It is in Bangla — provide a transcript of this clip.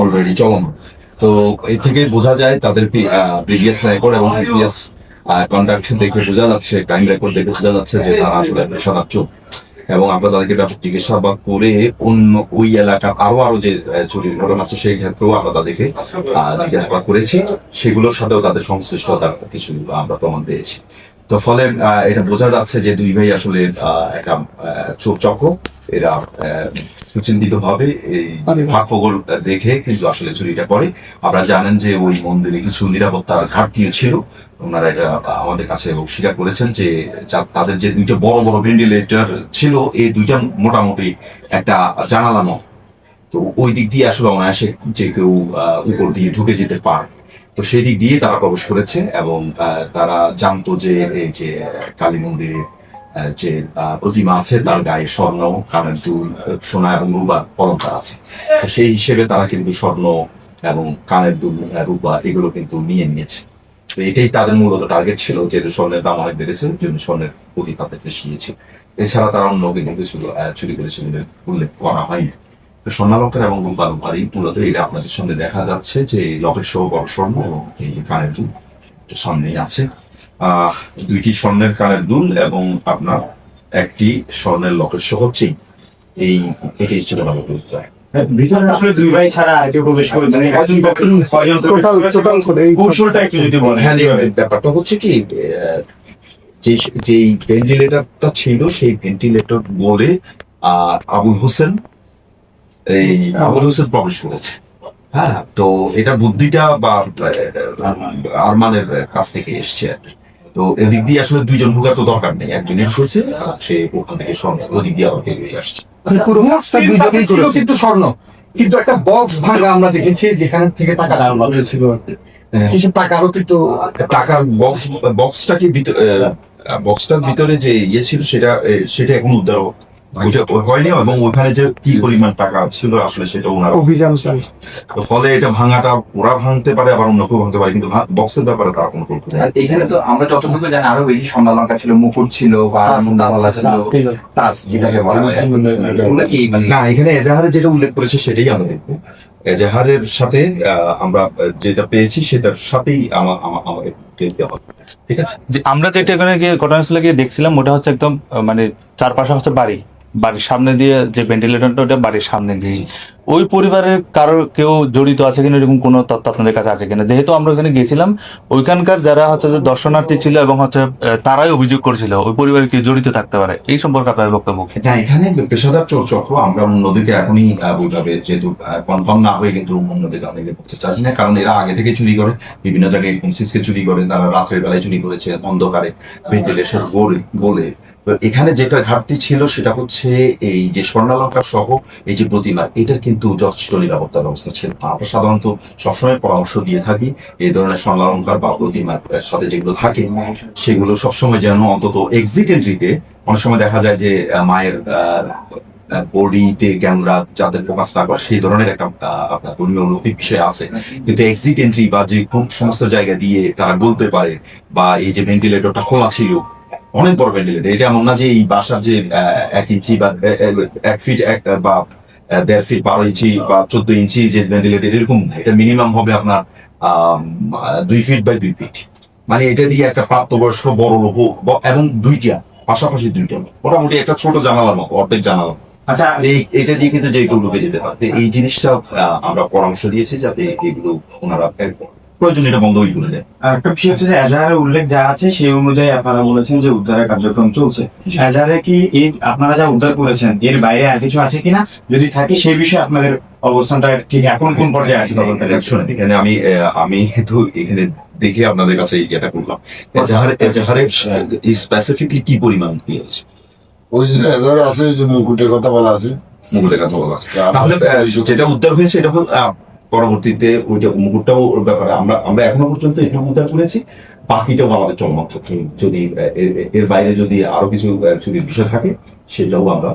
অলরেডি চলমান। তো এর থেকে বোঝা যায় তাদের প্রিভিয়াস রেকর্ড এবং প্রিভিয়াস কন্ট্রাক্ট দেখে বোঝা যাচ্ছে ক্রাইম রেকর্ড দেখে বোঝা যাচ্ছে যে তারা আসলে পেশাদার চোর এবং আমরা তাদেরকে ব্যাপক জিজ্ঞাসাবাদ করে অন্য ওই এলাকার আরও আরও যে চুরির ঘটনা আছে, সেই ক্ষেত্রেও আমরা তাদেরকে জিজ্ঞাসাবাদ করেছি। সেগুলোর সাথেও তাদের সংশ্লিষ্টতার কিছু আমরা প্রমাণ পেয়েছি। তো ফলে এটা বোঝা যাচ্ছে যে দুই ভাই আসলে একটা চোর চক্র। এরা সুচিন্তিত ভাবে এই ফাঁক ফোকর দেখে কিন্তু আসলে চুরিটা করে। আপনারা জানেন যে ওই মন্দিরে কিছু নিরাপত্তার ঘাটতিও ছিল। ওনারা এটা আমাদের কাছে স্বীকার করেছেন যে তাদের যে দুইটা বড় বড় ভেন্টিলেটর ছিল এই দুইটা মোটামুটি একটা জানালা নয়। তো ওই দিক দিয়ে আসলে অনায়াসে যে কেউ উপর দিয়ে ঢুকে যেতে পারে। তো সেই দিক দিয়ে তারা প্রবেশ করেছে এবং আহ, তারা জানতো যে এই যে কালী মন্দিরে যে প্রতিমা আছে, তার গায়ে স্বর্ণ, কানের দুল সোনা এবং রূপার অলঙ্কার আছে। সেই হিসেবে তারা কিন্তু স্বর্ণ এবং কানের দুল রূপা এগুলো কিন্তু নিয়ে নিয়েছে। তো এটাই তাদের মূলত টার্গেট ছিল, যেহেতু স্বর্ণের দাম অনেক বেড়েছে জন্য স্বর্ণের প্রতি তাদের বেশি নিয়েছে। এছাড়া তারা অন্য কিন্তু চুরি করেছে বলে উল্লেখ করা হয়নি। তো স্বর্ণালঙ্কার এবং রূপা রূপারি মূলত এটা আপনাদের সামনে দেখা যাচ্ছে যে, লকেট বড় স্বর্ণ এবং এই কানের দুল সামনেই আছে। দুইটি স্বর্ণের কানের দুল এবং আপনার একটি স্বর্ণের লকেট সহ চেইন এই এটাই ছিল আমার অভিপ্রায় ভিতরে আসলে দুই ভাই ছাড়া আর কেউ প্রবেশ করেছে না। একজন ব্যক্তি কয়জন টোটাল টোটাল করে এই কৌশলটা একটু যদি বলেন। হ্যাঁ ব্যাপারটা হচ্ছে কি যে যেই ভেন্টিলেটরটা ছিল সেই ভেন্টিলেটর বলে আবুল হোসেন এই আবুল হোসেন প্রবেশ করেছে। হ্যাঁ তো এটা বুদ্ধিটা বা আরমানের কাছ থেকে এসছে আর কি। তো এদিক দিয়ে আসলে দুইজন ঢুকার তো দরকার নেই একজনের করছে আর সে ওখান থেকে স্বর্ণ ওদিক দিয়ে আবার বেরিয়ে আসছে। ছিল কিন্তু স্বর্ণ। কিন্তু একটা বক্স ভাঙা আমরা দেখেছি যেখান থেকে টাকা দাঁড়ানো হয়েছিল। কিছু টাকারও কিন্তু টাকার বক্স বক্সটাকে ভিতরে বক্সটার ভিতরে যে ইয়ে ছিল সেটা সেটা এখন উদ্ধার হয়নি এবং ওখানে যে কি পরিমাণ টাকা ছিল আসলে সেটা ওনারা অভিযান ফলে এটা ভাঙাটা ওরা ভাঙতে পারে আবার অন্য কেউ ভাঙতে পারে কিন্তু বক্সের ব্যাপারে তারা কোনো কল্পনা এখানে তো আমরা যতটুকু জানি আরও বেশি স্বর্ণালঙ্কার ছিল মুকুট ছিল বা মুন্ডামালা ছিল। তাস যেটাকে বলা হয়। এগুলো কি মানে না এখানে এজাহারে যেটা উল্লেখ করেছে সেটাই আমরা দেখব। এজাহারের সাথে আহ, আমরা যেটা পেয়েছি সেটার সাথেই আমা- আমা- আমাদের ঠিক আছে? আমরা যেটা এখানে গিয়ে ঘটনাস্থলে গিয়ে দেখছিলাম ওটা হচ্ছে একদম মানে চারপাশে হচ্ছে বাড়ি। বাড়ির সামনে দিয়ে যে ভেন্টিলেটরটা ওটা বাড়ির সামনে দিয়ে ওই পরিবারের কারও কেউ জড়িত আছে কিনা, এরকম কোনো তথ্য আপনাদের কাছে আছে কিনা? যেহেতু আমরা ওখানে গেছিলাম ওইখানকার যারা হচ্ছে যে দর্শনার্থী ছিল এবং হচ্ছে তারাই অভিযোগ করছিল, ওই পরিবারে কেউ জড়িত থাকতে পারে। এই সম্পর্কে আপনার বক্তব্য? না এখানে পেশাদার চক্র আমরা অন্যদিকে এখনই বৈঠকে যেহেতু কনফার্ম না হয়ে কিন্তু অন্যদিকে অনেকে করতে চাচ্ছি না, কারণ এরা আগে থেকে চুরি করে, বিভিন্ন জায়গায় সিসকে চুরি করে, তারা রাত্রের বেলায় চুরি করেছে, অন্ধকারে, ভেন্টিলেশন বলে বলে। এখানে যেটা ঘাটতি ছিল সেটা হচ্ছে এই যে স্বর্ণালঙ্কার সহ এই যে প্রতিমা, এটার কিন্তু যথেষ্ট নিরাপত্তা ব্যবস্থা ছিল। আমরা সাধারণত সবসময় পরামর্শ দিয়ে থাকি, এই ধরনের স্বর্ণালঙ্কার বা প্রতিমার সাথে যেগুলো থাকে, সেগুলো সবসময় যেন অন্তত এক্সিট এন্ট্রিতে অনেক সময় দেখা যায় যে মায়ের বডিতে ক্যামেরা ফোকাস না করে, সেই ধরনের একটা আপনার ধর্মীয় নৈতিক বিষয় আছে। কিন্তু এক্সিট এন্ট্রি বা যে কোন সমস্ত জায়গা দিয়ে তারা বলতে পারে বা এই যে ভেন্টিলেটরটা খোলা ছিল, অনেক বড় ভেন্টিলেটর এটা এমন না যে এই বাসার যে এক ইঞ্চি বা এক ফিট এক, বা দেড় ফিট বারো ইঞ্চি বা চোদ্দ ইঞ্চি যে ভেন্টিলেটর এরকম এটা মিনিমাম হবে আপনার দুই ফিট বাই দুই ফিট মানে এটা দিয়ে একটা প্রাপ্তবয়স্ক বড় লোক এবং দুইটা, পাশাপাশি দুইটা মোটামুটি একটা ছোট জানালার মতো, অর্ধেক জানালা আচ্ছা এই এটা দিয়ে কিন্তু যে কেউ ঢুকে যেতে পারে। এই জিনিসটা আমরা পরামর্শ দিয়েছি যাতে এগুলো ওনারা প্রয়োজন এটা বন্ধ দেয় আর একটা বিষয় হচ্ছে যে এজাহারের উল্লেখ যা আছে সেই অনুযায়ী আপনারা বলেছেন যে উদ্ধারের কার্যক্রম চলছে। এজাহারে কি এই আপনারা যা উদ্ধার করেছেন এর বাইরে আর কিছু আছে কিনা? যদি থাকে সেই বিষয়ে আপনাদের অবস্থানটা ঠিক এখন কোন পর্যায়ে আছে এখানে আমি আহ, আমি একটু এখানে দেখে আপনাদের কাছে এটা করলাম। এজাহারে এজাহারে স্পেসিফিকলি কি পরিমাণ পেয়েছে? ওই যে এদের আছে যে মুকুটের কথা বলা আছে। মুকুটের কথা বলা আছে। তাহলে যেটা উদ্ধার হয়েছে এটা হল আহ, পরবর্তীতে ওইটা মুকুটটাও ওর ব্যাপারে আমরা আমরা এখনও পর্যন্ত এটা উদ্ধার করেছি। বাকিটাও আমাদের চমক যদি এর- বাইরে যদি আরও কিছু যদি বিষয় থাকে, সেটাও আমরা